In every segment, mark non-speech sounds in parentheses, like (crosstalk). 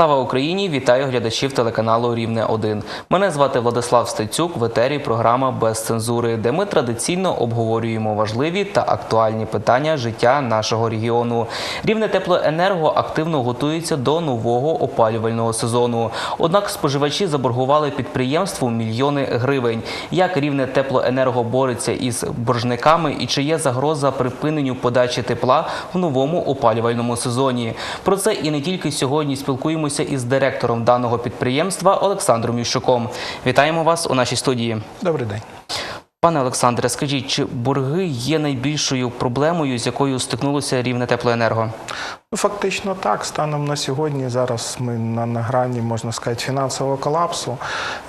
Слава Україні! Вітаю глядачів телеканалу Рівне 1 Мене звати Владислав Стецюк. В етері програма без цензури, де ми традиційно обговорюємо важливі та актуальні питання життя нашого регіону. Рівне теплоенерго активно готується до нового опалювального сезону. Однак споживачі заборгували підприємству мільйони гривень. Як рівне теплоенерго бореться із боржниками і чи є загроза припиненню подачі тепла в новому опалювальному сезоні? Про це і не тільки сьогодні спілкуємося із директором даного підприємства Олександром Ющуком. Вітаємо вас у нашій студії. Добрий день. Пане Олександре, скажіть, чи борги є найбільшою проблемою, з якою стикнулося рівне теплоенерго? Ну, Фактично так. Станом на сьогодні зараз ми на, на грані, можна сказати, фінансового колапсу.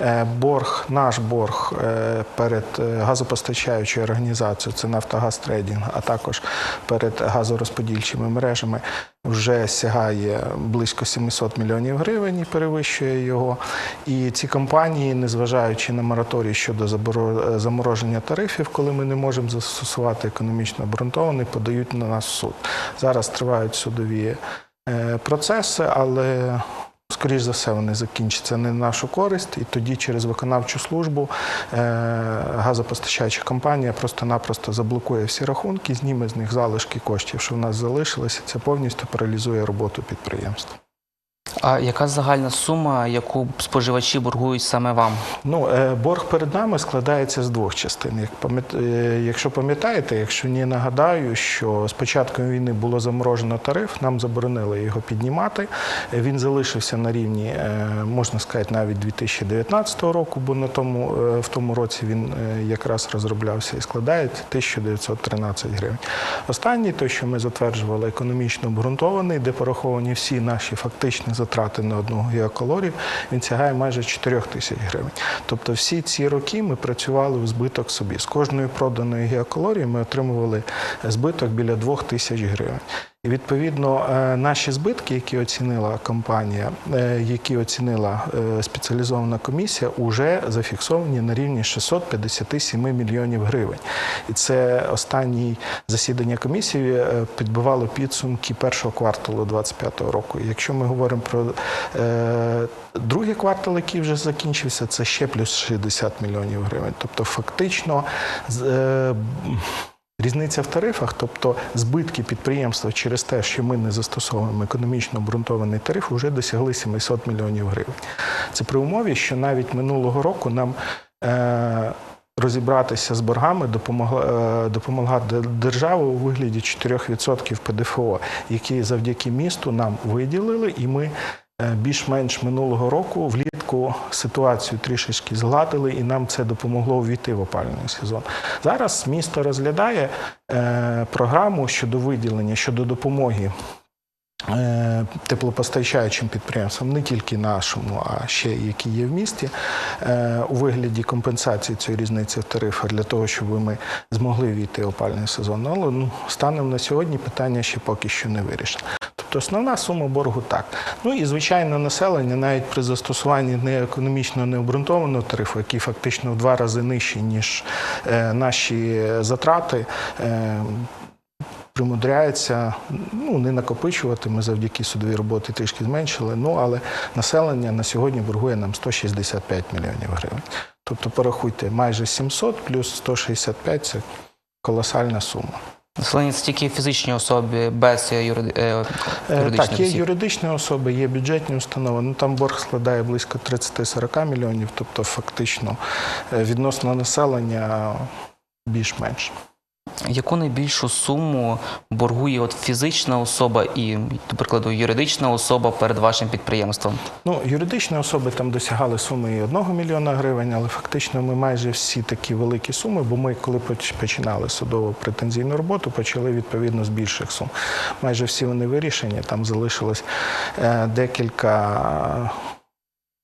Е, борг, наш борг е, перед е, газопостачаючою організацією, це Нафтогаз Трейдінг, а також перед газорозподільчими мережами вже сягає близько 700 мільйонів гривень і перевищує його. І ці компанії, незважаючи на мораторій щодо замороження тарифів, коли ми не можемо застосувати економічно обґрунтований, подають на нас суд. Зараз тривають судові е, процеси, але скоріш за все вони закінчаться не на нашу користь, і тоді через виконавчу службу е, газопостачаюча компанія просто-напросто заблокує всі рахунки, зніме з них залишки коштів, що в нас залишилося. Це повністю паралізує роботу підприємства. А яка загальна сума, яку споживачі боргують саме вам? Ну, е, борг перед нами складається з двох частин. Е, Якщо пам'ятаєте, якщо ні, нагадаю, що з початком війни було заморожено тариф, нам заборонили його піднімати. Е, Він залишився на рівні, можна сказати, навіть 2019 року, бо на тому, в тому році він якраз розроблявся і складає 1913 гривень. Останній, той, що ми затверджували, економічно обґрунтований, де пораховані всі наші фактичні затрати на одного гігакалорію, він сягає майже 4 тисяч гривень. Тобто всі ці роки ми працювали в збиток собі. З кожної проданої гігакалорії ми отримували збиток біля 2 тисяч гривень. Відповідно е, наші збитки, які оцінила компанія, е, які оцінила е, спеціалізована комісія, вже зафіксовані на рівні 657 мільйонів гривень. І це останнє засідання комісії підбивало підсумки першого кварталу 2025 року. Якщо ми говоримо про другий квартал, який вже закінчився, це ще плюс 60 мільйонів гривень. Тобто, фактично, Різниця в тарифах, тобто збитки підприємства через те, що ми не застосовуємо економічно обґрунтований тариф, вже досягли 700 мільйонів гривень. Це при умові, що навіть минулого року нам е, розібратися з боргами допомогла, е, допомогла держава у вигляді 4% ПДФО, які завдяки місту нам виділили, і ми більш-менш минулого року влітку ситуацію трішечки згладили, і нам це допомогло увійти в опалювальний сезон. Зараз місто розглядає е, програму щодо виділення, щодо допомоги. е, Теплопостачаючим підприємствам, не тільки нашому, а ще які є в місті, е, у вигляді компенсації цієї різниці в тарифах для того, щоб ми змогли війти опальний сезон. Але ну, станом на сьогодні питання ще поки що не вирішено. Тобто основна сума боргу так. Ну і звичайно, населення навіть при застосуванні не економічно необґрунтованого тарифу, який фактично в два рази нижчий, ніж е, наші затрати. Е, Примудряється ну не накопичувати. Ми завдяки судовій роботі трішки зменшили. Ну але населення на сьогодні боргує нам 165 мільйонів гривень. Тобто, порахуйте, майже 700 плюс 165 – це колосальна сума. Населення це тільки фізичні особи без юриди... е, Е, юридичних Так, є осіб. юридичні особи, є бюджетні установи. Ну там борг складає близько 30-40 мільйонів, тобто фактично е, відносно населення більш-менш. Яку найбільшу суму боргує от фізична особа і, до прикладу, юридична особа перед вашим підприємством? Ну, юридичні особи там досягали суми і 1 мільйона гривень, але фактично ми майже всі такі великі суми, бо ми, коли починали судово претензійну роботу, почали відповідно з більших сум. Майже всі вони вирішені. Там залишилось е, декілька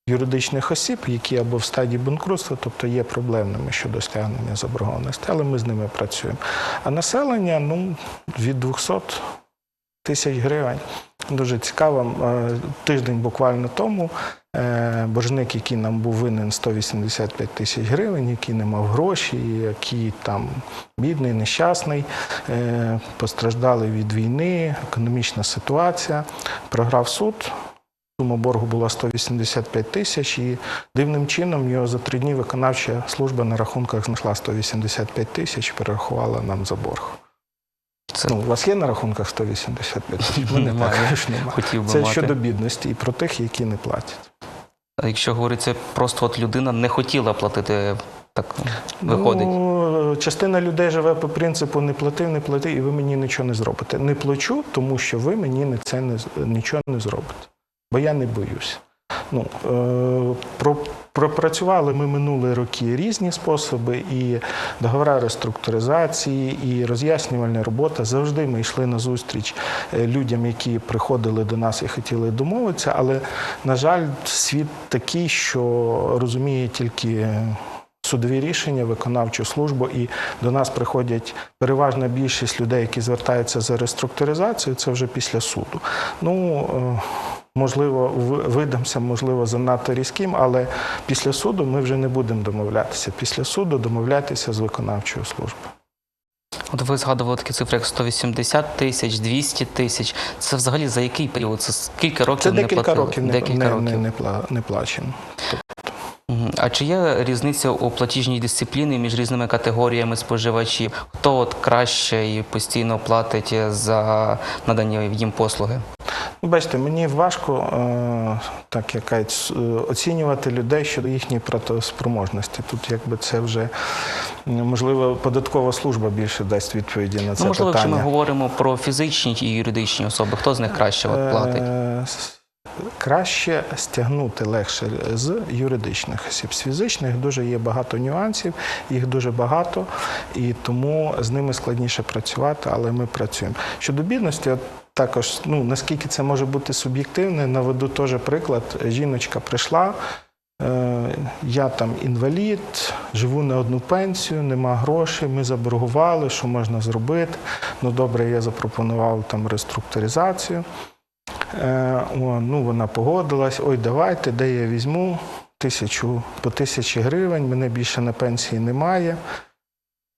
юридичних осіб, які або в стадії банкрутства, тобто є проблемними щодо стягнення заборгованості, але ми з ними працюємо. А населення ну, від 200 тисяч гривень. Дуже цікаво. Е, Тиждень буквально тому е, боржник, який нам був винен 185 тисяч гривень, який не мав гроші, який там бідний, нещасний, е, постраждали від війни, економічна ситуація, програв суд. Сума боргу була 185 тисяч, і дивним чином в нього за три дні виконавча служба на рахунках знайшла 185 тисяч, перерахувала нам за борг. Це Ну, у вас є на рахунках 185 тисяч? Мене Немає. немає. хотів би Це мати. щодо бідності і про тих, які не платять. А якщо говориться, просто от людина не хотіла платити, так виходить. Ну, частина людей живе по принципу не плати, не плати, і ви мені нічого не зробите. Не плачу, тому що ви мені це не нічого не зробите. Бо я не боюся. Ну, е, про, пропрацювали ми минулі роки різні способи, і договори реструктуризації, і роз'яснювальна робота. Завжди ми йшли на зустріч е, людям, які приходили до нас і хотіли домовитися. Але, на жаль, світ такий, що розуміє тільки судові рішення, виконавчу службу, і до нас приходять переважна більшість людей, які звертаються за реструктуризацію, це вже після суду. Ну, е, можливо, видамся, можливо, занадто різким, але після суду ми вже не будемо домовлятися. Після суду домовлятися з виконавчою службою. От ви згадували такі цифри, як 180 тисяч, 200 тисяч. Це взагалі за який період? Це скільки років Це не декілька платили? років не, декілька не, років. не, не, пла- не плачено. А чи є різниця у платіжній дисципліні між різними категоріями споживачів? Хто от краще і постійно платить за надані їм послуги? Ну, Бачите, мені важко е, так якась е, оцінювати людей щодо їхньої платоспроможності. Тут якби це вже можливо податкова служба більше дасть відповіді на це ну, можливо, якщо ми говоримо про фізичні і юридичні особи, хто з них краще от платить? Краще стягнути легше з юридичних осіб. З фізичних дуже є багато нюансів, їх дуже багато, і тому з ними складніше працювати, але ми працюємо. Щодо бідності, от також ну наскільки це може бути суб'єктивне, наведу теж приклад. Жіночка прийшла. е, Я там інвалід, живу на одну пенсію, нема грошей. Ми заборгували, що можна зробити. Ну добре, я запропонував там реструктуризацію. Е, ну, вона погодилась, ой, давайте, де я візьму тисячу по тисячі гривень, мене більше на пенсії немає.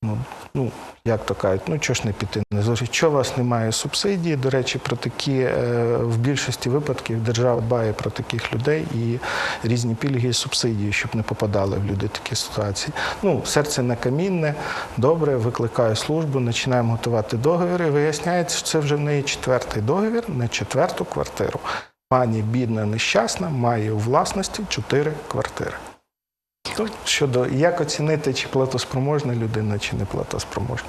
Ну, ну як то кажуть, ну чого ж не піти на зустріч? Чого у вас немає субсидії? До речі, про такі е, в більшості випадків держава дбає про таких людей і різні пільги і субсидії, щоб не попадали в люди такі ситуації. Ну, серце не камінне, добре, викликаю службу, починаємо готувати договори. Виясняється, що це вже в неї четвертий договір на четверту квартиру. Пані бідна, нещасна, має у власності чотири квартири. Тут щодо як оцінити, чи платоспроможна людина, чи не платоспроможна.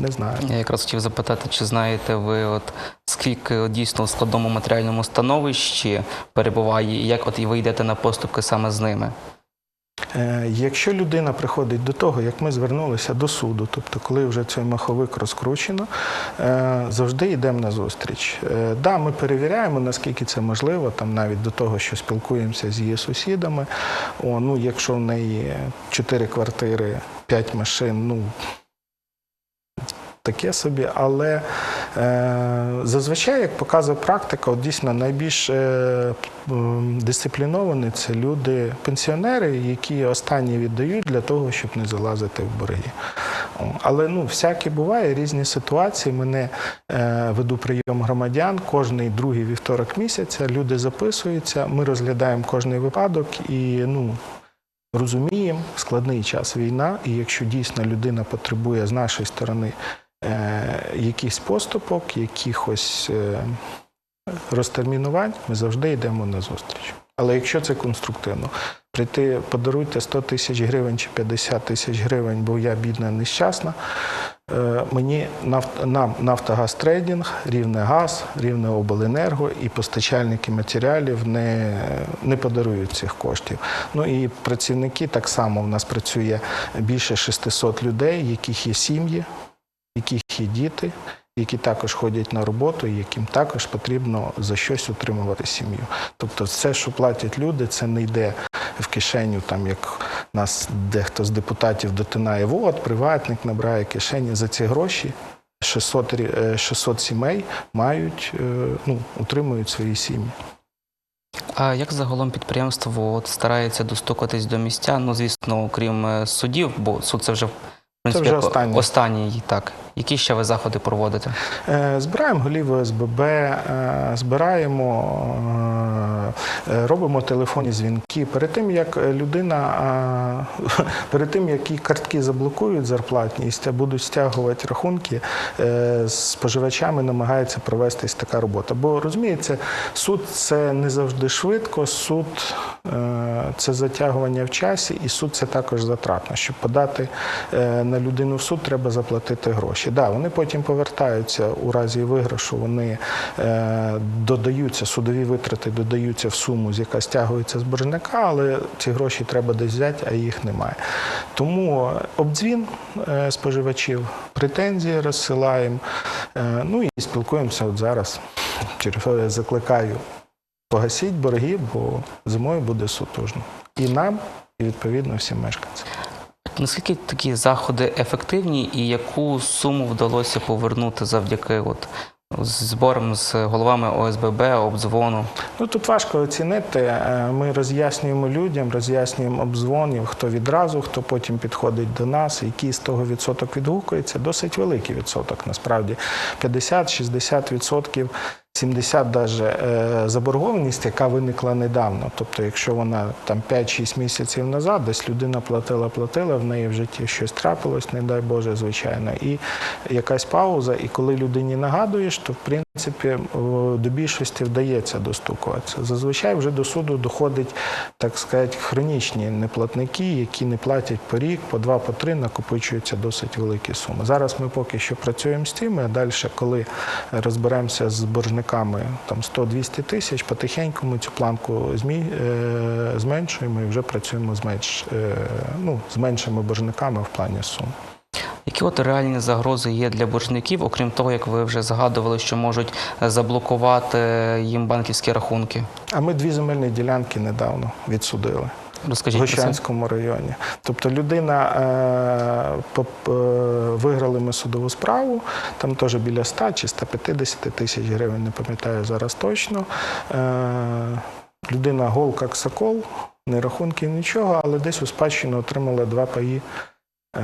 Не знаю. Я якраз хотів запитати, чи знаєте ви, от скільки дійсно в складному матеріальному становищі перебуває, і як от і ви йдете на поступки саме з ними? Е, Якщо людина приходить до того, як ми звернулися до суду, тобто коли вже цей маховик розкручено, е, завжди йдемо на зустріч. Е, Да, ми перевіряємо, наскільки це можливо, там навіть до того, що спілкуємося з її сусідами. О, ну, якщо в неї чотири квартири, п'ять машин, ну таке собі, але е, зазвичай, як показує практика, от дійсно найбільш е, дисципліновані це люди, пенсіонери, які останні віддають для того, щоб не залазити в борги. Але ну, всяке буває, різні ситуації. Мене е, веду прийом громадян кожний другий вівторок місяця. Люди записуються, ми розглядаємо кожний випадок і ну. Розуміємо, складний час війна, і якщо дійсно людина потребує з нашої сторони е, якихось поступок, якихось е, розтермінувань, ми завжди йдемо на зустріч. Але якщо це конструктивно, прийти, подаруйте 100 тисяч гривень чи 50 тисяч гривень, бо я бідна, нещасна. Е, Мені нафт, нам Нафтогаз Трейдинг, Рівне Газ, Рівне Обленерго і постачальники матеріалів не, не подарують цих коштів. Ну і працівники так само в нас працює більше 600 людей, яких є сім'ї, яких є діти, які також ходять на роботу, і яким також потрібно за щось утримувати сім'ю. Тобто, все, що платять люди, це не йде в кишеню, там як нас дехто з депутатів дотинає, от приватник набирає кишені за ці гроші. 600, е, 600 сімей мають, е, ну, утримують свої сім'ї. А як загалом підприємство от, старається достукатись до містян? Ну, звісно, окрім е, судів, бо суд це вже в принципі вже як останнє. останній, так. Які ще ви заходи проводите? Е, Збираємо голів ОСББ, е, збираємо, е, робимо телефонні дзвінки. Перед тим, як людина, (laughs) перед тим, як її картки заблокують зарплатні і будуть стягувати рахунки, з споживачами намагається провестись така робота. Бо розумієте, суд це не завжди швидко, суд це затягування в часі, і суд це також затратно. Щоб подати на людину в суд, треба заплатити гроші. Да, вони потім повертаються у разі виграшу, вони е, додаються, судові витрати додаються в суму, з яка стягується з боржника, але ці гроші треба десь взяти, а їх немає. Тому обдзвін е, споживачів, претензії розсилаємо. Е, ну і спілкуємося от зараз. Я закликаю погасіть борги, бо зимою буде сутужно. І нам, і відповідно всім мешканцям. Наскільки такі заходи ефективні, і яку суму вдалося повернути завдяки от зборам з головами ОСББ, обдзвону? Ну тут важко оцінити. Е, Ми роз'яснюємо людям, роз'яснюємо обдзвонів, хто відразу, хто потім підходить до нас, який з того відсоток відгукується. Досить великий відсоток, насправді 50-60 відсотків. 70 даже е, заборгованість, яка виникла недавно. Тобто, якщо вона там 5-6 місяців назад, десь людина платила, платила, в неї в житті щось трапилось, не дай Боже, звичайно, і якась пауза. І коли людині нагадуєш, то в принципі до більшості вдається достукуватися. Зазвичай вже до суду доходить, так сказати, хронічні неплатники, які не платять по рік, по два, по три, накопичуються досить великі суми. Зараз ми поки що працюємо з тим, а далі, коли розберемося з боржниками там 100-200 тисяч, потихеньку ми цю планку змі, е, зменшуємо і вже працюємо з менш, е, ну, з меншими боржниками в плані сум. Які от реальні загрози є для боржників, окрім того, як ви вже згадували, що можуть заблокувати їм банківські рахунки? А ми дві земельні ділянки недавно відсудили. Розкажіть. Гощанському районі. Тобто людина е, е, виграли ми судову справу, там теж біля 100 чи 150 тисяч гривень, не пам'ятаю зараз точно. Е, людина гол як сокол, не рахунків, нічого, але десь у спадщину отримала два паї е,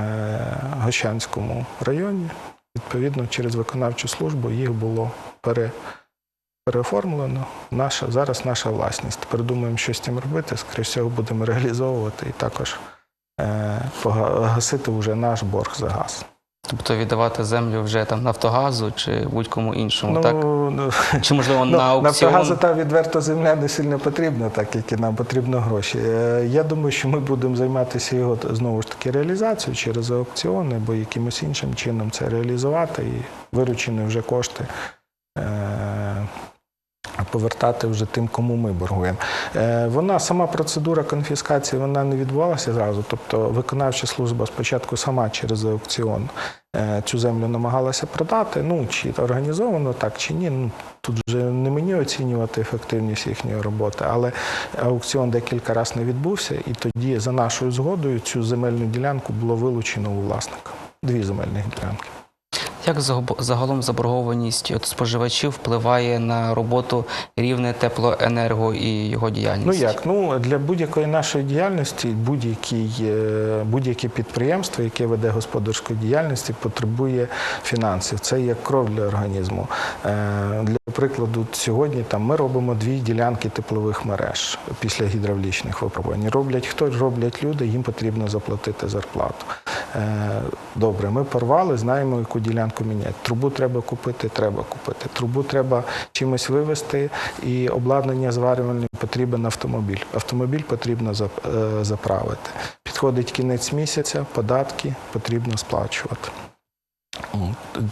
Гощанському районі. Відповідно, через виконавчу службу їх було пере, переоформлено. Наша, зараз наша власність. Тепер думаємо, що з цим робити. Скоріше всього, будемо реалізовувати і також е, пога- гасити вже наш борг за газ. Тобто віддавати землю вже там Нафтогазу чи будь-кому іншому, так? ну, Чи можливо Ну, на аукціон? Нафтогазу та відверто земля не сильно потрібна, так як і нам потрібно гроші. Е, Я думаю, що ми будемо займатися його знову ж таки реалізацією через аукціони або якимось іншим чином це реалізувати і виручені вже кошти. Повертати вже тим, кому ми боргуємо. Е, Вона сама процедура конфіскації вона не відбувалася зразу. Тобто виконавча служба спочатку сама через аукціон е, цю землю намагалася продати. Ну чи організовано так, чи ні. Ну тут вже не мені оцінювати ефективність їхньої роботи, але аукціон декілька разів не відбувся, і тоді за нашою згодою цю земельну ділянку було вилучено у власника. Дві земельних ділянки. Як загалом заборгованість от споживачів впливає на роботу рівне теплоенерго і його Ну діяльність? як? Ну для будь-якої нашої діяльності будь-який, е, будь-яке підприємство, яке веде господарську діяльність, потребує фінансів. Це як кров для організму. Е, Для прикладу, сьогодні там ми робимо дві ділянки теплових мереж після гідравлічних випробувань. Роблять хто роблять люди, їм потрібно заплатити зарплату. Е, Добре, ми порвали, знаємо, яку ділянку міняти. Трубу треба купити, треба купити. Трубу треба чимось вивезти, і обладнання зварювальне потрібен автомобіль. Автомобіль потрібно е, заправити. Підходить кінець місяця, податки потрібно сплачувати.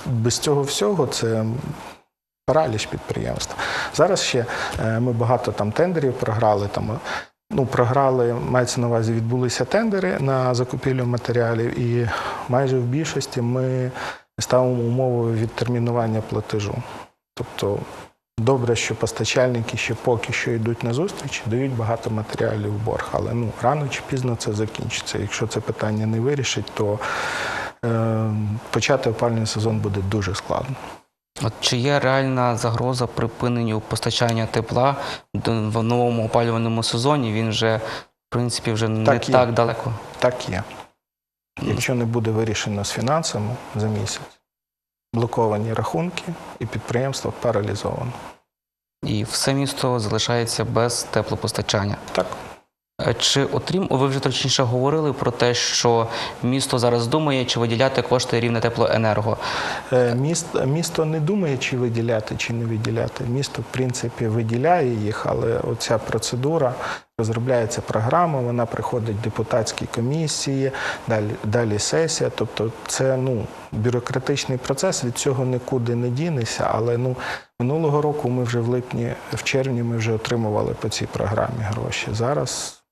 Без цього всього це параліч підприємства. Зараз ще е, ми багато там тендерів програли. Там, ну, програли, мається на увазі, відбулися тендери на закупівлю матеріалів, і майже в більшості ми ставимо умовою відтермінування платежу. Тобто добре, що постачальники ще поки що йдуть на зустріч, дають багато матеріалів в борг, але ну, рано чи пізно це закінчиться. Якщо це питання не вирішить, то е, почати опалювальний сезон буде дуже складно. От чи є реальна загроза припиненню постачання тепла в новому опалювальному сезоні? Він вже, в принципі, вже не Так так далеко. Так є. Якщо не буде вирішено з фінансами за місяць, блоковані рахунки, і підприємство паралізовано. І все місто залишається без теплопостачання. Так. Е, Чи отрім, ви вже точніше говорили про те, що місто зараз думає, чи виділяти кошти рівне теплоенерго. Е, Місто, місто не думає, чи виділяти, чи не виділяти. Місто, в принципі, виділяє їх, але оця процедура розробляється програма, вона приходить в депутатські комісії, далі, далі сесія. Тобто, це ну бюрократичний процес. Від цього нікуди не дінешся. Але ну минулого року ми вже в липні, в червні ми вже отримували по цій програмі гроші. Зараз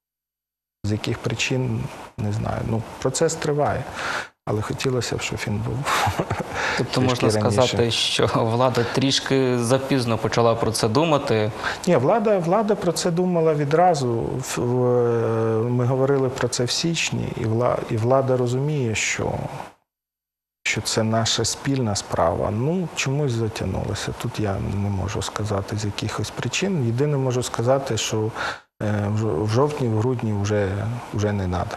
з яких причин не знаю. Ну процес триває. Але хотілося б, щоб він був (laughs) Тобто можна раніше. сказати, що влада трішки запізно почала про це думати. Ні, влада, влада про це думала відразу. В- Ми говорили про це в січні, і влада, і влада розуміє, що, що це наша спільна справа. Ну, чомусь затягнулося. Тут я не можу сказати з якихось причин. Єдине можу сказати, що е, в жовтні, в грудні вже, вже не треба.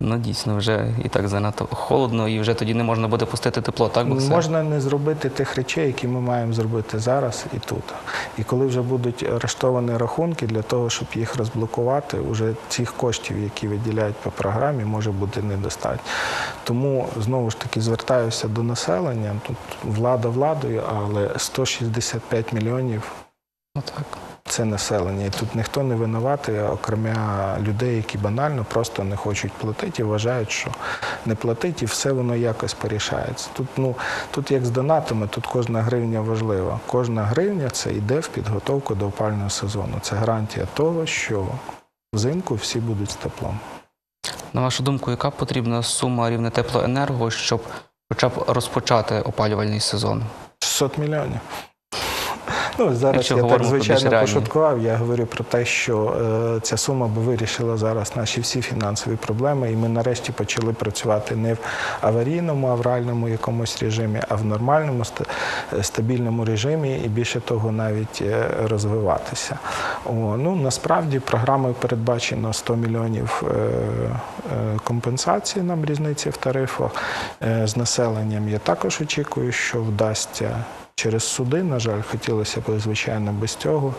Ну дійсно, вже і так занадто холодно, і вже тоді не можна буде пустити тепло, так Боксер? Можна не зробити тих речей, які ми маємо зробити зараз і тут. І коли вже будуть арештовані рахунки для того, щоб їх розблокувати, вже цих коштів, які виділяють по програмі, може бути недостатньо. Тому знову ж таки звертаюся до населення. Тут влада владою, але 165 мільйонів Ну, так. Це населення. І тут ніхто не винуватий, окремя людей, які банально просто не хочуть платити і вважають, що не платить, і все воно якось порішається. Тут, ну, тут як з донатами, тут кожна гривня важлива. Кожна гривня це йде в підготовку до опального сезону. Це гарантія того, що взимку всі будуть з теплом. На вашу думку, яка потрібна сума рівне теплоенерго, щоб хоча б розпочати опалювальний сезон? 600 мільйонів. Ну, зараз Якщо я так звичайно пошуткував. Я говорю про те, що е, ця сума би вирішила зараз наші всі фінансові проблеми, і ми нарешті почали працювати не в аварійному, авральному якомусь режимі, а в нормальному е, стабільному режимі, і більше того, навіть е, розвиватися. О, ну насправді програмою передбачено 100 мільйонів е, е, компенсації нам різниці в тарифах е, з населенням. Я також очікую, що вдасться через суди. На жаль, хотілося б, звичайно, без цього.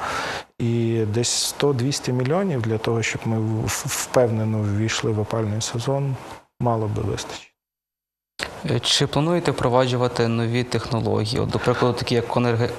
І десь 100-200 мільйонів для того, щоб ми впевнено ввійшли в опальний сезон, мало би вистачити. Е, Чи плануєте впроваджувати нові технології, до прикладу, такі як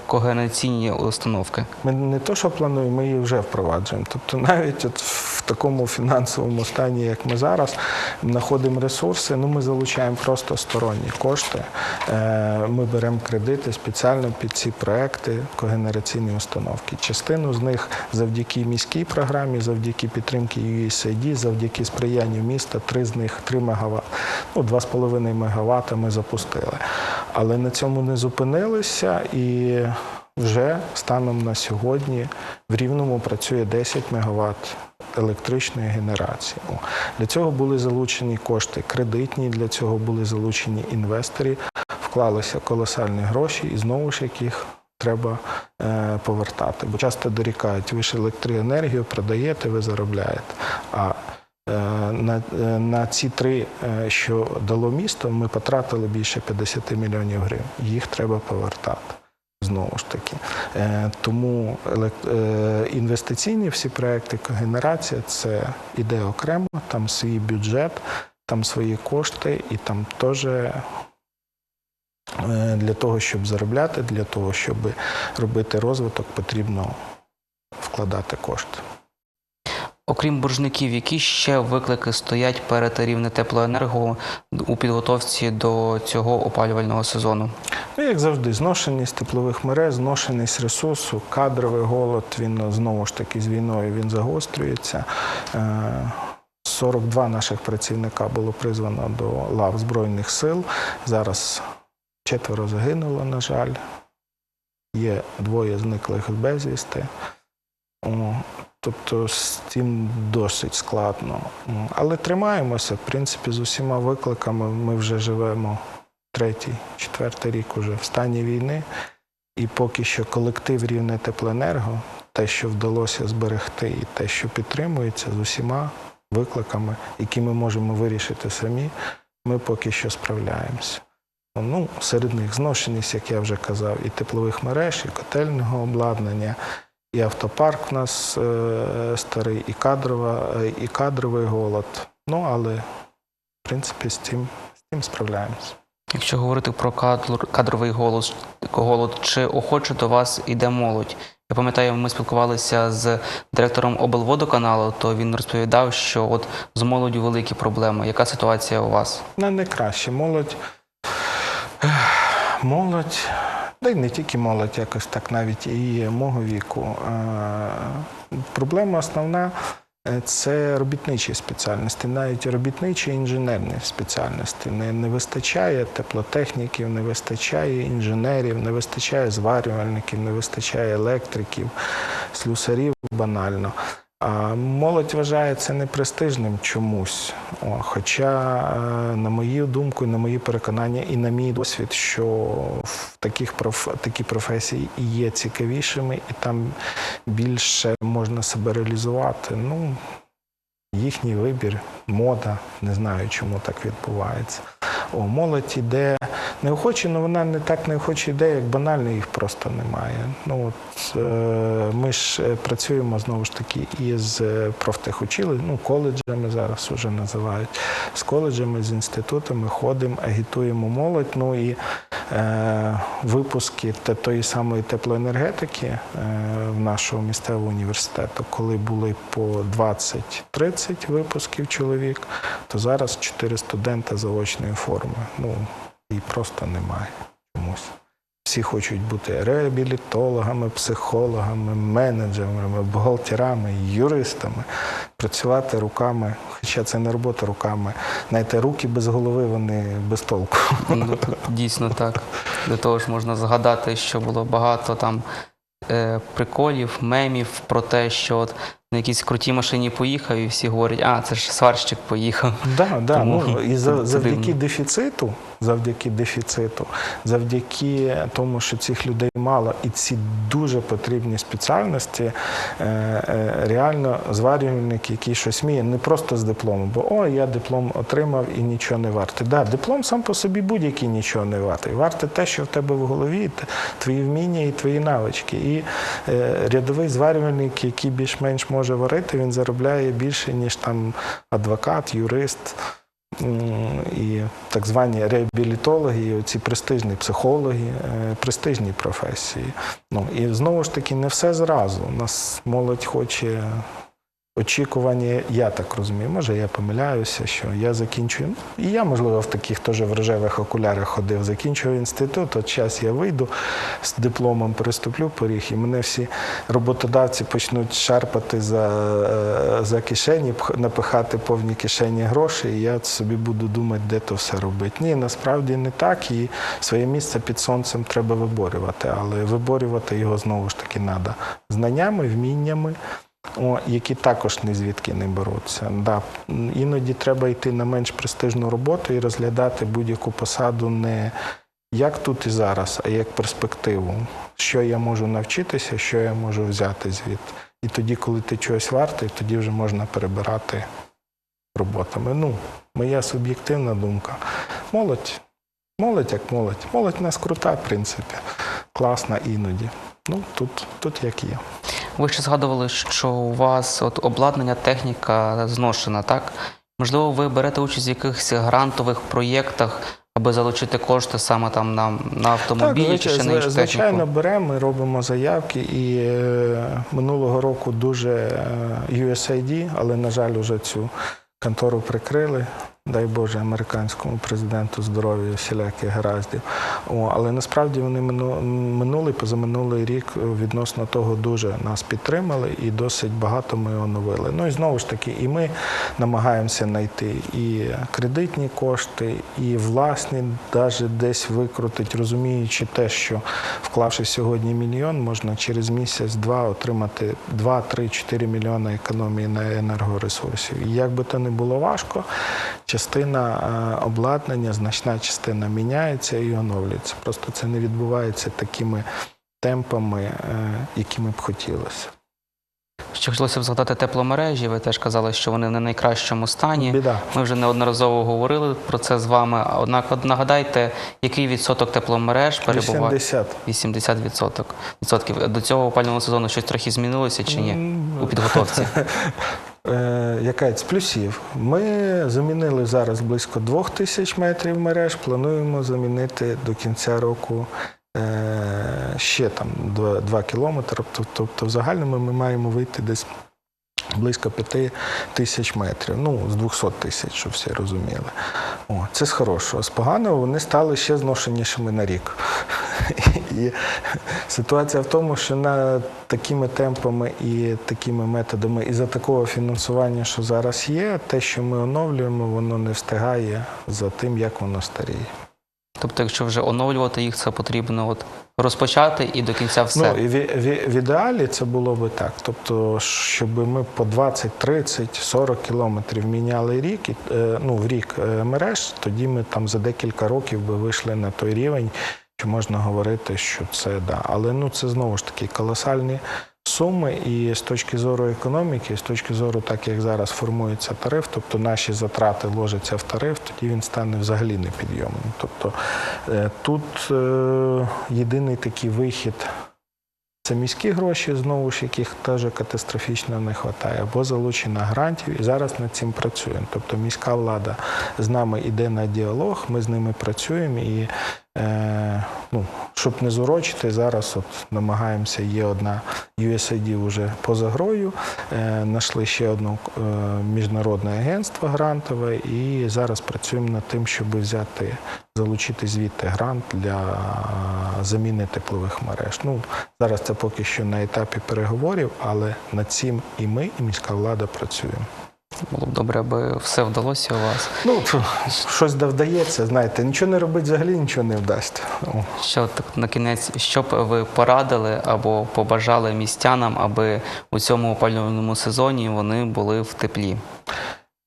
когенераційні установки? Ми не то, що плануємо, ми її вже впроваджуємо. Тобто, навіть от в такому фінансовому стані, як ми зараз, знаходимо ресурси. Ну, ми залучаємо просто сторонні кошти. Е, Ми беремо кредити спеціально під ці проекти когенераційні установки. Частину з них завдяки міській програмі, завдяки підтримки USAID, завдяки сприянню міста, три з них 3 МВт, ну 2,5 МВт ми запустили. Але на цьому не зупинилися і вже станом на сьогодні в Рівному працює 10 МВт електричної генерації. Для цього були залучені кошти кредитні, для цього були залучені інвестори, вклалися колосальні гроші і знову ж яких треба е, повертати. Бо часто дорікають, ви ж електроенергію продаєте, ви заробляєте. А на, е, на ці три, е, що дало місто, ми потратили більше 50 мільйонів гривень. Їх треба повертати. Знову ж таки, Е, тому е, інвестиційні всі проекти, когенерація це іде окремо, там свій бюджет, там свої кошти, і там теж е, для того, щоб заробляти, для того, щоб робити розвиток, потрібно вкладати кошти. Окрім боржників, які ще виклики стоять перед рівне теплоенерго у підготовці до цього опалювального сезону? Ну, як завжди, зношеність теплових мереж, зношеність ресурсу, кадровий голод, він знову ж таки з війною він загострюється. Е, 42 наших працівника було призвано до лав Збройних сил. Зараз четверо загинуло, на жаль. Є двоє зниклих безвісти. Тобто з цим досить складно. Але тримаємося, в принципі, з усіма викликами. Ми вже живемо третій, четвертий рік уже в стані війни. І поки що колектив рівне теплоенерго, те, що вдалося зберегти, і те, що підтримується з усіма викликами, які ми можемо вирішити самі, ми поки що справляємося. Ну, серед них зношеність, як я вже казав, і теплових мереж, і котельного обладнання, і автопарк у нас е, старий, і, кадрова, е, і кадровий голод. Ну, але в принципі з цим, з цим справляємося. Якщо говорити про кадр- кадровий голос, голод, чи охоче до вас іде молодь? Я пам'ятаю, ми спілкувалися з директором облводоканалу, то він розповідав, що от з молоддю великі проблеми. Яка ситуація у вас? Не найкраще. Молодь, молодь, да й не тільки молодь, якось так навіть і мого віку. Проблема основна е, це робітничі спеціальності, навіть робітничі інженерні спеціальності. Не, не вистачає теплотехніків, не вистачає інженерів, не вистачає зварювальників, не вистачає електриків, слюсарів банально. А молодь вважає це непрестижним чомусь. О, хоча, е, на мою думку, на мої переконання, і на мій досвід, що в таких проф... такі професії і є цікавішими, і там більше можна себе реалізувати. Ну, їхній вибір, мода, не знаю, чому так відбувається. О, молодь іде неохоче, але вона не так неохоче йде, як банально їх просто немає. Ну, от, е, ми ж е, працюємо знову ж таки із е, профтехучили, ну, коледжами зараз вже називають, з коледжами, з інститутами ходимо, агітуємо молодь. Ну і випуски тої самої теплоенергетики в нашого місцевого університету, коли були по 20-30 випусків чоловік, то зараз 4 студента заочної форми. Ну, і просто немає чомусь. Всі хочуть бути реабілітологами, психологами, менеджерами, бухгалтерами, юристами, працювати руками, хоча це не робота руками. Знаєте, руки без голови вони без толку. Ну, дійсно так. До того ж можна згадати, що було багато там е, приколів, мемів про те, що от на якійсь крутій машині поїхав, і всі говорять, а це ж сварщик поїхав. Да, да. Тому Ну, і за, завдяки дефіциту, завдяки дефіциту, завдяки тому, що цих людей мало, і ці дуже потрібні спеціальності, е, е, реально зварювальник, який щось вміє, не просто з дипломом, бо о, я диплом отримав і нічого не вартий. Да, диплом сам по собі будь-який нічого не вартий. Варте те, що в тебе в голові, твої вміння і твої навички. І е, рядовий зварювальник, який більш-менш може варити, він заробляє більше, ніж там адвокат, юрист. І так звані реабілітологи, ці престижні психологи, е, престижні професії. Ну і знову ж таки, не все зразу. У нас молодь хоче очікування, я так розумію, може я помиляюся, що я закінчую. І я, можливо, в таких теж в окулярах ходив, закінчую інститут, от час я вийду з дипломом, переступлю поріг, і мене всі роботодавці почнуть шарпати за, е, за кишені, напихати повні кишені грошей, і я собі буду думати, де то все робити. Ні, насправді не так, і своє місце під сонцем треба виборювати, але виборювати його знову ж таки треба знаннями, вміннями. О, які також ні звідки не беруться. Да. Іноді треба йти на менш престижну роботу і розглядати будь-яку посаду не як тут і зараз, а як перспективу, що я можу навчитися, що я можу взяти звідти. І тоді, коли ти чогось вартий, тоді вже можна перебирати роботами. Ну, моя суб'єктивна думка. Молодь, молодь як молодь. Молодь в нас крута, в принципі, класна іноді. Ну, тут, тут як є. Ви ще згадували, що у вас от обладнання, техніка зношена, так? Можливо, ви берете участь в якихось грантових проєктах, аби залучити кошти саме там на, на автомобілі чи ще на іншу звичайно, беремо, ми робимо заявки, і е, минулого року дуже е, USAID, але, на жаль, вже цю контору прикрили. Дай Боже, американському президенту здоров'я всіляких гараздів. Але насправді вони мину- минулий, позаминулий рік відносно того дуже нас підтримали і досить багато ми оновили. Ну і знову ж таки, і ми намагаємося знайти і кредитні кошти, і власні, навіть десь викрутить, розуміючи те, що вклавши сьогодні мільйон, можна через місяць-два отримати 2, 3, 4 мільйони економії на енергоресурсів. І як би то не було важко, частина е, обладнання, значна частина міняється і оновлюється. Просто це не відбувається такими темпами, е, якими б хотілося. Ще хотілося б згадати тепломережі. Ви теж казали, що вони в не найкращому стані. Біда. Ми вже неодноразово говорили про це з вами. Однак, нагадайте, який відсоток тепломереж перебуває? 80. 80 відсоток. відсотків. До цього опалювального сезону щось трохи змінилося чи ні у підготовці? (laughs) Е, з плюсів? Ми замінили зараз близько 2 тисяч метрів мереж. Плануємо замінити до кінця року е, ще там 2, 2 кілометри. Тобто в загальному ми маємо вийти десь близько 5 тисяч метрів. Ну, з 200 тисяч, щоб всі розуміли. О, це з хорошого. З поганого вони стали ще зношенішими на рік. І ситуація в тому, що на такими темпами і такими методами, і за такого фінансування, що зараз є, те, що ми оновлюємо, воно не встигає за тим, як воно старіє. Тобто, якщо вже оновлювати їх, це потрібно от розпочати і до кінця все. Ну, і в, в, в ідеалі це було би так. Тобто, щоб ми по 20, 30, 40 кілометрів міняли рік, е, ну, в рік е, мереж, тоді ми там за декілька років би вийшли на той рівень, що можна говорити, що це да. Але ну це знову ж таки колосальні суми, і з точки зору економіки, і з точки зору, так як зараз формується тариф, тобто наші затрати ложаться в тариф, тоді він стане взагалі непідйомним. Тобто е, тут е, єдиний такий вихід. Це міські гроші, знову ж яких теж катастрофічно не вистачає, або залучення грантів, і зараз над цим працюємо. Тобто міська влада з нами йде на діалог, ми з ними працюємо і, е, ну, щоб не зурочити, зараз от намагаємося, є одна USAID вже поза грою, е, знайшли ще одне е, міжнародне агентство грантове, і зараз працюємо над тим, щоб взяти, залучити звідти грант для заміни теплових мереж. Ну, зараз це поки що на етапі переговорів, але над цим і ми, і міська влада працюємо. Було б добре, аби все вдалося у вас. Ну, щось да вдається, знаєте, нічого не робить взагалі нічого не вдасться. Що так на кінець, що б ви порадили або побажали містянам, аби у цьому опалювальному сезоні вони були в теплі?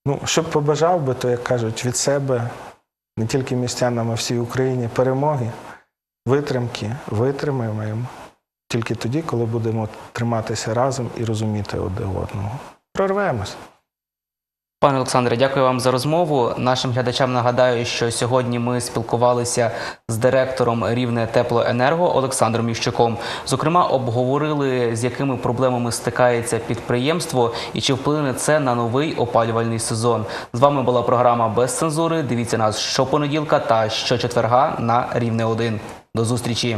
Ну, що б побажав би, то як кажуть, від себе, не тільки містянам, а всій Україні перемоги, витримки, витримаємо тільки тоді, коли будемо триматися разом і розуміти один одного. Прорвемось. Пане Олександре, дякую вам за розмову. Нашим глядачам нагадаю, що сьогодні ми спілкувалися з директором рівне теплоенерго Олександром Ющуком. Зокрема, обговорили, з якими проблемами стикається підприємство і чи вплине це на новий опалювальний сезон. З вами була програма без цензури. Дивіться нас щопонеділка та щочетверга на рівне 1. До зустрічі.